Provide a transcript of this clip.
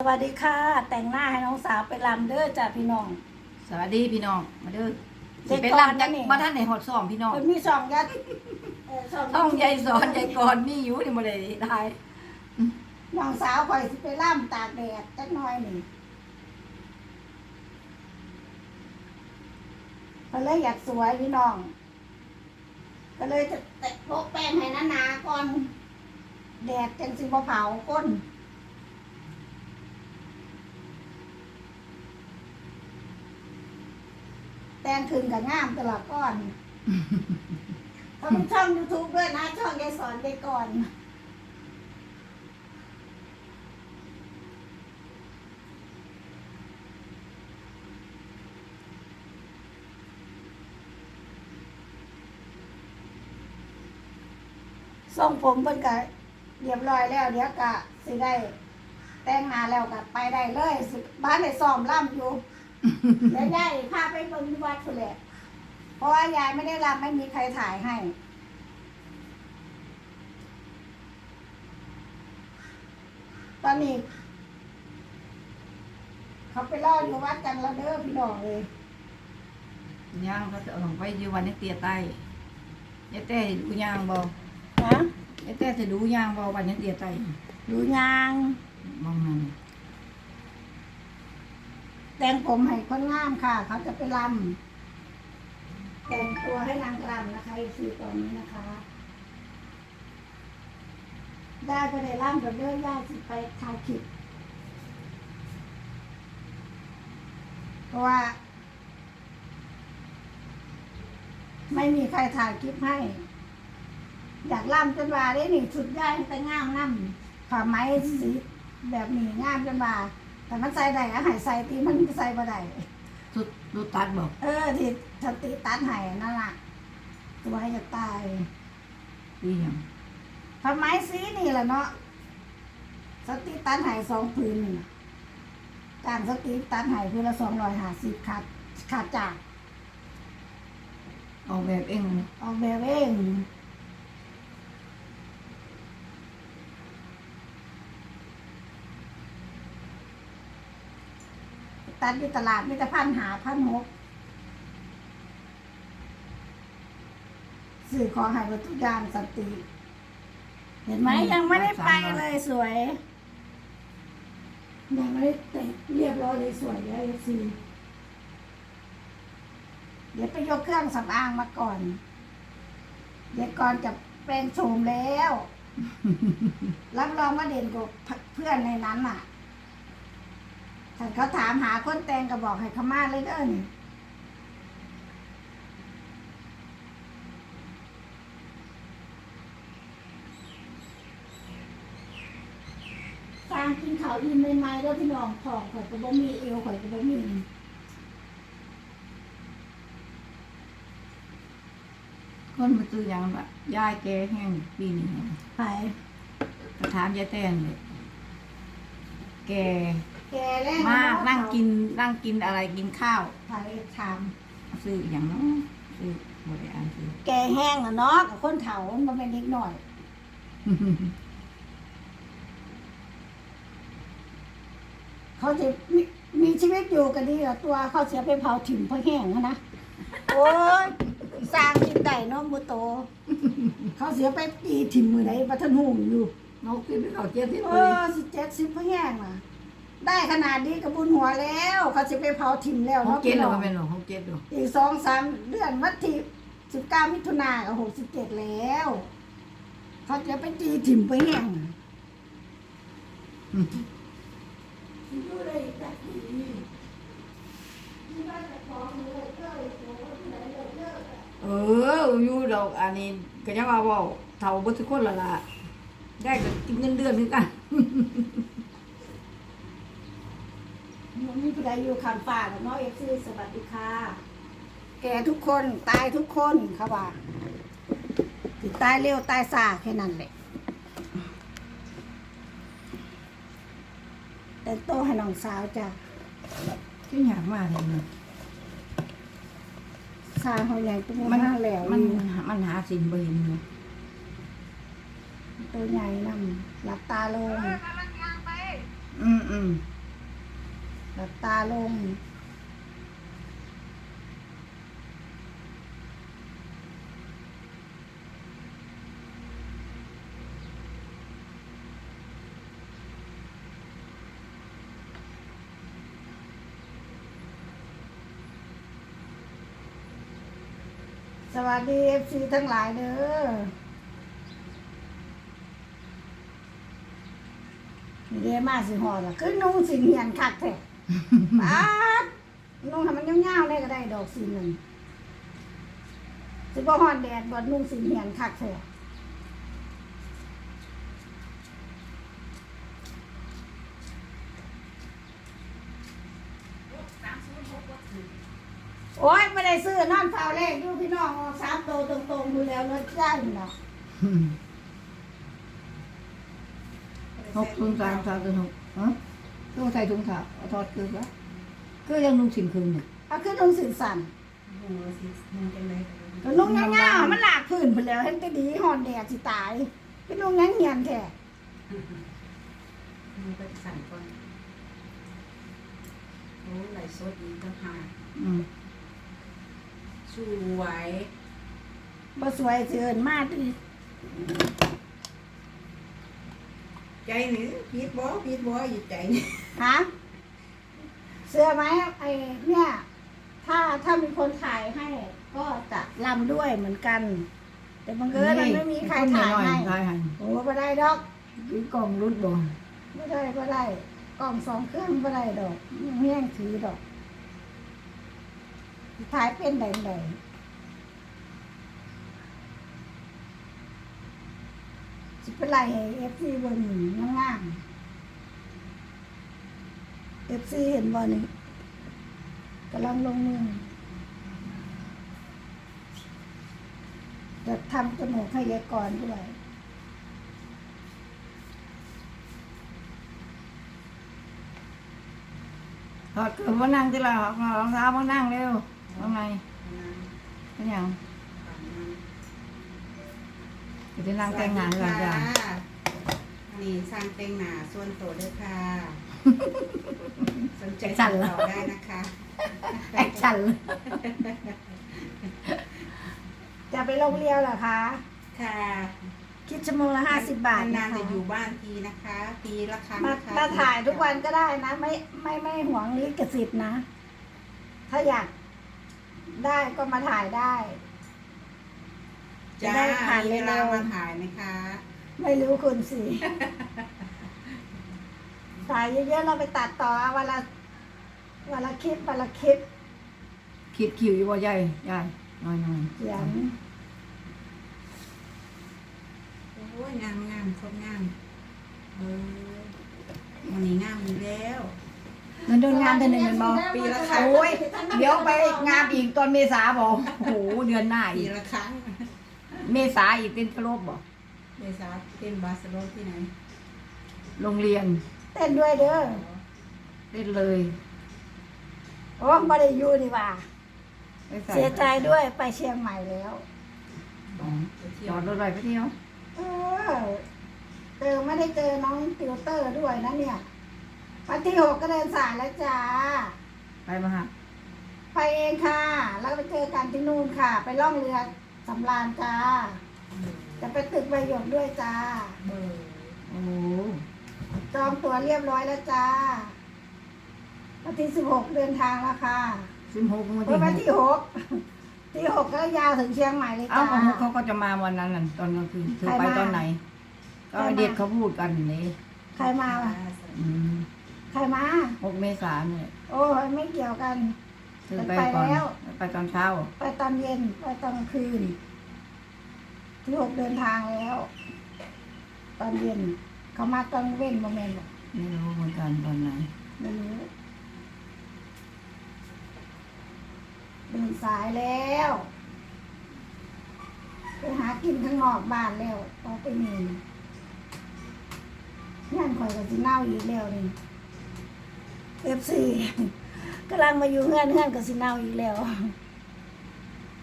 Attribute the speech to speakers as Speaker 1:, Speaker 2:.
Speaker 1: สวัสดีค่ะ แต่งหน้าให้น้องสาวไปรำเด้อจ้ะพี่น้อง
Speaker 2: สวัสดีพี่น้องมาเด้อ
Speaker 1: เด็
Speaker 2: สิ
Speaker 1: ก
Speaker 2: ไป
Speaker 1: ก่อน
Speaker 2: รำจัก
Speaker 1: นะนี่
Speaker 2: มาท่านในหอดซ่อมพี่น้อง
Speaker 1: มันมีสองยัดเออสอง
Speaker 2: ต้องยายสอนยายก่อนมีอยู่นี่บ่ได้ได้
Speaker 1: น้องสาวคอยสิไปร่ำตากแดดจักหน่อยหนึ่งก็เลยอยากสวยพี่น้อง ก็เลยจะแตะโปะแป้งให้หนาๆก่อน แดดจังสิบ่เผาก้น แต่งคืนกับงามตลอดก้อนทำช่องยูทูบด้วยนะ ช่องยายสอนไปก่อน ส่งผมเพิ่นก็เรียบร้อยแล้ว เดี๋ยวก็สิได้ แต่งงานแล้วก็ไปได้เลยสิบ้านได้ซ้อมล่ำอยู่ แล้วยายพาไปเบิ่งที่วัดพุ่นแหละเพราะว่ายายไม่ได้รำไม่มีใครถ่ายให้ ตอนนี้ เขาไปล่ออยู่วัดกันแล้วเด้อพี่น้องเลย
Speaker 2: ย่างก็จะเอาลงไปอยู่วันนี้เตียใต้ยายแต่ดูย่างบ่
Speaker 1: นะ
Speaker 2: ยายแต่จะดูย่างบ่วันนี้เตียใต้
Speaker 1: ดูยาง
Speaker 2: มองนั่น
Speaker 1: แต่งผมให้คนงามค่ะ เขาจะไปรำแต่งตัวให้นางรำนะคะอีกสี่ตอนนี้นะคะได้ก็ได้ร่ำกับเรื่องญาติสิไปถ่ายคลิปเพราะว่า ไม่มีใครถ่ายคลิปให้ อยากร่ำจนว่าได้หนึ่งชุดได้แต่งามน้ำผ้าไหมสีแบบนี้งามจนว่า แต่มันใส่ได้อะใหายใส่ตีมันใส่บ่ได้
Speaker 2: สุดสุดตัดบ่
Speaker 1: เออที่สติตัดใหายนั่นล่ะตัวให้จะตาย
Speaker 2: ดีหยัง
Speaker 1: ผ้าไหมสีนี่แหละเนาะสติตัดใหายสองผืนนี่น่ะการสติตัดใหายคือละสองร้อยห้าสิบขาดขาดจาก
Speaker 2: ออกแบบเองเลย
Speaker 1: ออกแบบเอง ตัดที่ตลาดมีแต่พันหาพันหกสื่อของหายไปทุกอย่างสติ เห็นไหมยังไม่ได้ไปเลยสวย ยังไม่ได้แต่งเรียบร้อยเลยสวยเลยสิเดี๋ยวไปยกเครื่องสำอางมาก่อน เดี๋ยวก่อนจะเป็นโฉมแล้ว รับรองว่าเด่นกว่าเพื่อนในนั้นน่ะ ถ้าเขาถามหาคนแต่งก็บอกให้เขามาเลยเด้อนี่สร้างกินเขาวอิ่มใหม่ๆแล้วพี่น้องของข่อยก็บ่มีเอวข่อยก็บ่มี
Speaker 2: คนมาซื้อหยังบ่ยายแกแห้งปีนี้
Speaker 1: ไป
Speaker 2: ก็ถามยายแต่นเลยแก
Speaker 1: แกแล้ว
Speaker 2: มากนั่งกินนั่งกินอะไรกินข้าว
Speaker 1: ไปถาม
Speaker 2: ซื้ออย่างเนาะซื้อบ่ได้อ่านซื้อ
Speaker 1: แกแห้งอะเนาะกับคนเฒ่ามันบ่แม่นเด็กน้อยเขาจะมีมีชีวิตอยู่กันดีกว่าตัวเขาเสียไปเผาถิ่มเพราะแห้งอะนะโอ้ยสร้างกินได้เน้องบุโต เขาเสียไปตีถิ่มมือไหนปะทนหูอยู่
Speaker 2: นกกินไปเขาเจ็ดที่
Speaker 1: เอ
Speaker 2: ปี
Speaker 1: อสิเจ็ดสิบเพราะแห้งน่ะได้ ขนาดนี้กับบุญหัวแล้ว เขาจะไปเผาถิ่มแล้ว
Speaker 2: หก
Speaker 1: เนาะ
Speaker 2: เจ็ด
Speaker 1: พี่
Speaker 2: หร
Speaker 1: น้
Speaker 2: อ
Speaker 1: อง
Speaker 2: เป็นหรอหกเจ็ดหรอ
Speaker 1: อีกสองสามเดือนวันที่สิบเก้ามิถุนากับหกสิบเจ็ดแล้ว เขาจะไปตีถิ่มไปแห้งน่ะอยู่ได้จักปีที่บ้านจะของหนูเลยเจ้าเลยโตที่ไหนเลยเจ้า
Speaker 2: เอออยู่ดอกอันนี้ก็ยังว่าเว่าเท่าบ่ทุกคนละล่ะได้ก็กินเงินเดือนคือกัน
Speaker 1: มันมี ผู้ใดอยู่ข้างฟ้ากับน้อยเอฟซีสวัสดีค่ะ แก่ทุกคนตายทุกคนเขาว่าติตายเร็วตายซาแค่นั้นแหละแต่งโตวให้น้องสาวจ้ะ
Speaker 2: ที่อยากมาเลยมัน
Speaker 1: สาวเขาใหญ่ตัว
Speaker 2: มัน
Speaker 1: มาแล้ว
Speaker 2: มันมันหาสิ่งบ่เห็นเลย
Speaker 1: ตัวใหญ่นำหลับตาลง
Speaker 3: กำลังย่างไป
Speaker 1: อ
Speaker 2: อืมอืม
Speaker 1: หลับตาลง สวัสดีเอฟซีทั้งหลายเด้อเรียมาสิหอดอะคือนุ่งสิเหียนคักแท้ ปาดนุ่งให้มันยาวๆเลยก็ได้ดอกสีหนึ่งสิบ่ฮอนแดดบ่นุ่งสีเหียนคักแท้โอ้ยไม่ได้ซื้อนอนเฝ้าเลขอยู่พี่น้องออกสามโตตรงๆดูแล้วเลิศได้เนาะ
Speaker 2: หกถุงสามสามถุงหกฮะ ต้องใส่ถุงขาวเอาทอดคือปะก็ยังนุ่งสินคืนเนี่ย
Speaker 1: เอาคือนุ่งสีสัน
Speaker 3: หัวสิมันเป็นไร
Speaker 1: ก็นุ่งยาวๆมันหลากพื้นไปแล้วเห็นแต่ดีฮอนแดดสิตายพี่นุ่งยังเหียนแท้
Speaker 3: มันก็สั่นก่อนโอ้ไหลสดอีกต่างหาก
Speaker 2: อืม
Speaker 3: สวย
Speaker 1: บ่สวยเชิญมากดิ
Speaker 3: ใจนี่พีดบ่พีดบ่อยู่ใจนี่
Speaker 1: ฮะเสื้อไหมไอ้เนี่ย ถ้าถ้ามีคนถ่ายให้ ก็จะลำด้วยเหมือนกัน แต่บังเอิญมันไม่มีใครถ่ายให้
Speaker 2: ถ่ายให้
Speaker 1: โอ้ไม่ได้ดอก
Speaker 2: คือกล่องรุดบ่
Speaker 1: ไม่ได้ไม่ได้กล้องสองเครื่องไม่ได้ดอกเมี่ยงถือดอกถ่ายเป็นแดงๆ สิเป็นไรเอฟซีบอร์หนึ่งงามเอฟซีเห็นบอลนี่กำลังลงมือจะทำจมูกให้ยายกรด้วย
Speaker 2: ถอดเกือบมานั่งที่เอารองเท้ามานั่งเร็วข้างในเป็นหยัง จะได้นั่งแต่งงานกันจ้ะ
Speaker 3: นี่สร้างแต่งหน้าส่วนตัวด้วยค่ะ สนใจ
Speaker 2: สั่
Speaker 3: ติ
Speaker 2: น
Speaker 3: ด
Speaker 2: เหรอ
Speaker 3: ต่อได้นะคะ
Speaker 2: แอคชั่นเลย
Speaker 1: จะไปโรงเรียนเหรอคะ
Speaker 3: ค่ะ
Speaker 1: คิดชั่วโมงละห้าสิบบาท
Speaker 3: นา
Speaker 1: นะ
Speaker 3: นๆ
Speaker 1: คะ
Speaker 3: จะอยู่บ้านทีนะคะ ปีละครั้ง
Speaker 1: มา
Speaker 3: นะคะ
Speaker 1: มาถ่ายทุกวันก็ได้นะ ไม่ไม่ไม่หวงลิขสิทธิ์นะ ถ้าอยากได้ก็มาถ่ายได้ จะ
Speaker 3: จ้า
Speaker 1: ได้ผ่าน
Speaker 3: มีเวลา
Speaker 1: เร็วๆ
Speaker 3: มาถ่ายไหมคะ
Speaker 1: ไม่รู้คุณสิถ่ายเยอะๆเราไปตัดต่อเอาวันละวันละคลิปวันละคลิป
Speaker 2: คิดคิวอยู่บ่ใหญ่ใหญ่น้อยน้อย
Speaker 1: เขียน
Speaker 3: โอ้ยงามงามๆโคตรงามเออวันนี้งามอยู่แล้ว
Speaker 2: เงินเดือนงานเดือนหนึ่งเป็นบ่
Speaker 3: ปีละครั้ง
Speaker 2: โอ้ยเดี๋ยวไปงานอีกตอนเมษาบ่โอ้โหเดือนหน้า
Speaker 3: ปี
Speaker 2: อีก
Speaker 3: ละครั้ง
Speaker 2: เมษาอีกเป็นกระโลบบ่
Speaker 3: เดซาเต้นบาสโลที่ไหน
Speaker 2: โรงเรียน
Speaker 1: เต้นด้วยเด้อ
Speaker 2: เล่นเลย
Speaker 1: โอ้ไม่ได้อยู่ดีกว่า
Speaker 2: ไปใส่
Speaker 1: เสียใจด้วยไปเชียงใหม่แล้ว
Speaker 2: อ๋อ
Speaker 3: ไปเที่
Speaker 2: จ
Speaker 3: ยว
Speaker 2: อดรถไว้ไปเที่ยว
Speaker 1: เออเจอไม่ได้เจอน้องติวเตอร์ด้วยนะเนี่ย วันที่หกก็เดินสายแล้วจ้า
Speaker 2: ไปมาฮะ
Speaker 1: ไปเองค่ะ แล้วไปเจอกันที่นู่นค่ะ ไปล่องเรือ สำราญจ้า จะไปตึกใบหยกด้วยจ้า
Speaker 3: เบอร์
Speaker 2: โอ้โห
Speaker 1: จองตั๋วเรียบร้อยแล้วจ้า วันที่สิบหกเดินทางแล้วค่ะ
Speaker 2: สิบหกวัน
Speaker 1: เมื่
Speaker 2: ที่
Speaker 1: อ
Speaker 2: ห
Speaker 1: วัน
Speaker 2: ก
Speaker 1: ที่หกที่หกก็ยาวถึงเชียงใหม่เลย
Speaker 2: เอ้า
Speaker 1: จ้า
Speaker 2: ของเขาก็จะมาวันนั้นน่ะตอนกลางคืนเธอ
Speaker 1: ใคร
Speaker 2: ไป
Speaker 1: มา
Speaker 2: ตอนไหน ก็
Speaker 1: ใครมา
Speaker 2: เด็กเขาพูดกันนี่
Speaker 1: ใครมาวะ
Speaker 2: อืม
Speaker 1: ใครมา
Speaker 2: หกเมษายนเนี่ย
Speaker 1: โอ้ยไม่เกี่ยวกัน
Speaker 2: เธอไปก่อน
Speaker 1: ไปแล้ว
Speaker 2: ไปตอนเช้า
Speaker 1: ไปตอนเย็น ไปตอนกลางคืนที่หกเดินทางแล้ว ตอนเย็น เขามาตอนเว้นโมเมนต์
Speaker 2: ไม่รู้เหมือนกันตอนไหน
Speaker 1: ไม่รู้เดินสายแล้วไปหากินข้างนอกบ้านแล้วต่อไปนี่งานข่อยก็สิเน่าอีกแล้วนี่เอฟซี กำลังมาอยู่เงื่อนเงื่อนกับสิเน่าอีกแล้ว